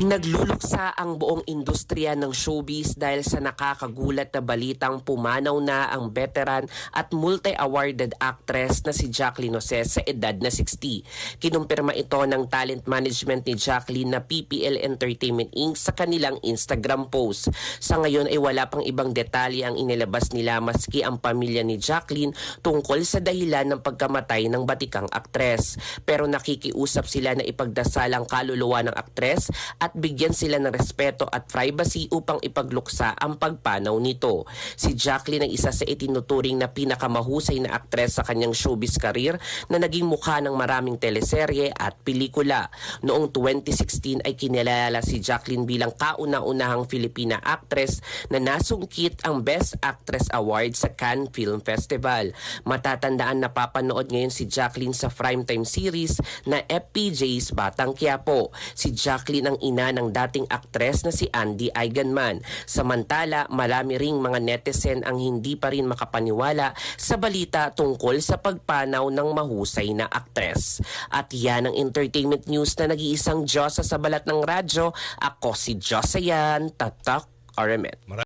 Nagluluksa ang buong industriya ng showbiz dahil sa nakakagulat na balitang pumanaw na ang veteran at multi-awarded actress na si Jacqueline Jose sa edad na 60. Kinumpirma ito ng talent management ni Jacqueline na PPL Entertainment Inc. sa kanilang Instagram post. Sa ngayon ay wala pang ibang detalye ang inilabas nila maski ang pamilya ni Jacqueline tungkol sa dahilan ng pagkamatay ng batikang aktres. Pero nakikiusap sila na ipagdasal ang kaluluwa ng aktres at bigyan sila ng respeto at privacy upang ipagluksa ang pagpanaw nito. Si Jacqueline ay isa sa itinuturing na pinakamahusay na aktres sa kanyang showbiz career na naging mukha ng maraming teleserye at pelikula. Noong 2016 ay kinilala si Jacqueline bilang kauna-unahang Filipina actress na nasungkit ang Best Actress Award sa Cannes Film Festival. Matatandaan na papanood ngayon si Jacqueline sa primetime series na FPJ's Batang Quiapo. Si Jacqueline ang ina ng dating aktres na si Andy Eigenman. Samantala, marami ring mga netizen ang hindi pa rin makapaniwala sa balita tungkol sa pagpanaw ng mahusay na aktres. At yan ang entertainment news na nag-iisang Diyosa sa balat ng radyo. Ako si Josayan Tatak Aramet.